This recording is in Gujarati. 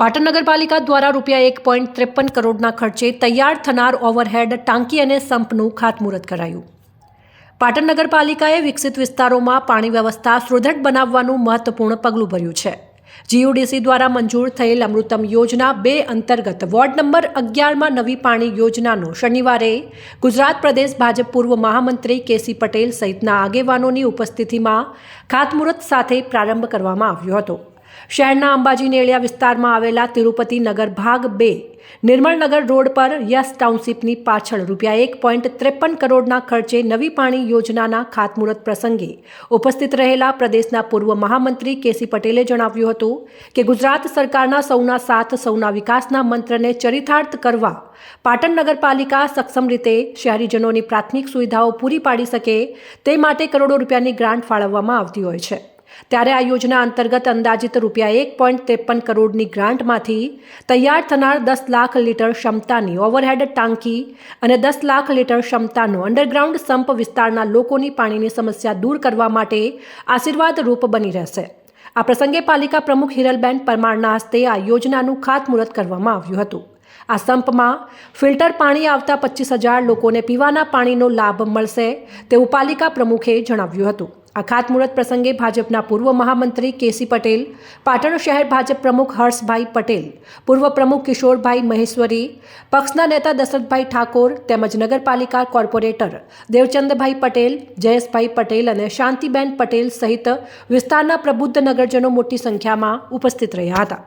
પાટણ નગરપાલિકા દ્વારા રૂપિયા એક પોઈન્ટ ત્રેપન કરોડના ખર્ચે તૈયાર થનાર ઓવરહેડ ટાંકી અને સંપનું ખાતમુહૂર્ત કરાયું. પાટણ નગરપાલિકાએ વિકસિત વિસ્તારોમાં પાણી વ્યવસ્થા સુદૃઢ બનાવવાનું મહત્વપૂર્ણ પગલું ભર્યું છે. જીયુડીસી દ્વારા મંજૂર થયેલ અમૃતમ યોજના બે અંતર્ગત વોર્ડ નંબર અગિયારમાં નવી પાણી યોજનાનો શનિવારે ગુજરાત પ્રદેશ ભાજપ પૂર્વ મહામંત્રી કેસી પટેલ સહિતના આગેવાનોની ઉપસ્થિતિમાં ખાતમુહૂર્ત સાથે પ્રારંભ કરવામાં આવ્યો હતો. શહેરના અંબાજી નેળિયા વિસ્તારમાં આવેલા તિરુપતિ નગર ભાગ બે નિર્મળનગર રોડ પર યસ ટાઉનશીપની પાછળ રૂપિયા એક પોઈન્ટ ત્રેપન કરોડના ખર્ચે નવી પાણી યોજનાના ખાતમુહૂર્ત પ્રસંગે ઉપસ્થિત રહેલા પ્રદેશના પૂર્વ મહામંત્રી કેસી પટેલે જણાવ્યું હતું કે ગુજરાત સરકારના સૌના સાથ, સૌના વિકાસના મંત્રને ચરિતાર્થ કરવા પાટણ નગરપાલિકા સક્ષમ રીતે શહેરીજનોની પ્રાથમિક સુવિધાઓ પૂરી પાડી શકે તે માટે કરોડો રૂપિયાની ગ્રાન્ટ ફાળવવામાં આવતી હોય છે. ત્યારે આ યોજના અંતર્ગત અંદાજિત રૂપિયા એક પોઈન્ટ ત્રેપન કરોડની ગ્રાન્ટમાંથી તૈયાર થનાર દસ લાખ લીટર ક્ષમતાની ઓવરહેડ ટાંકી અને દસ લાખ લીટર ક્ષમતાનો અંડરગ્રાઉન્ડ સંપ વિસ્તારના લોકોની પાણીની સમસ્યા દૂર કરવા માટે આશીર્વાદ રૂપ બની રહેશે. આ પ્રસંગે પાલિકા પ્રમુખ હિરલબેન પરમારના હસ્તે આ યોજનાનું ખાતમુહૂર્ત કરવામાં આવ્યું હતું. આ સંપમાં ફિલ્ટર પાણી આવતા પચીસ હજાર લોકોને પીવાના પાણીનો લાભ મળશે તેવું પાલિકા પ્રમુખે જણાવ્યું હતું. આ ખાતમુહૂર્ત પ્રસંગે ભાજપના પૂર્વ મહામંત્રી કેસી પટેલ, પાટણ શહેર ભાજપ પ્રમુખ હર્ષભાઈ પટેલ, પૂર્વ પ્રમુખ કિશોરભાઈ મહેશ્વરી, પક્ષના નેતા દશરથભાઈ ઠાકોર તેમજ નગરપાલિકા કોર્પોરેટર દેવચંદભાઈ પટેલ, જયેશભાઈ પટેલ અને શાંતિબેન પટેલ સહિત વિસ્તારના પ્રબુદ્ધ નગરજનો મોટી સંખ્યામાં ઉપસ્થિત રહ્યા હતા.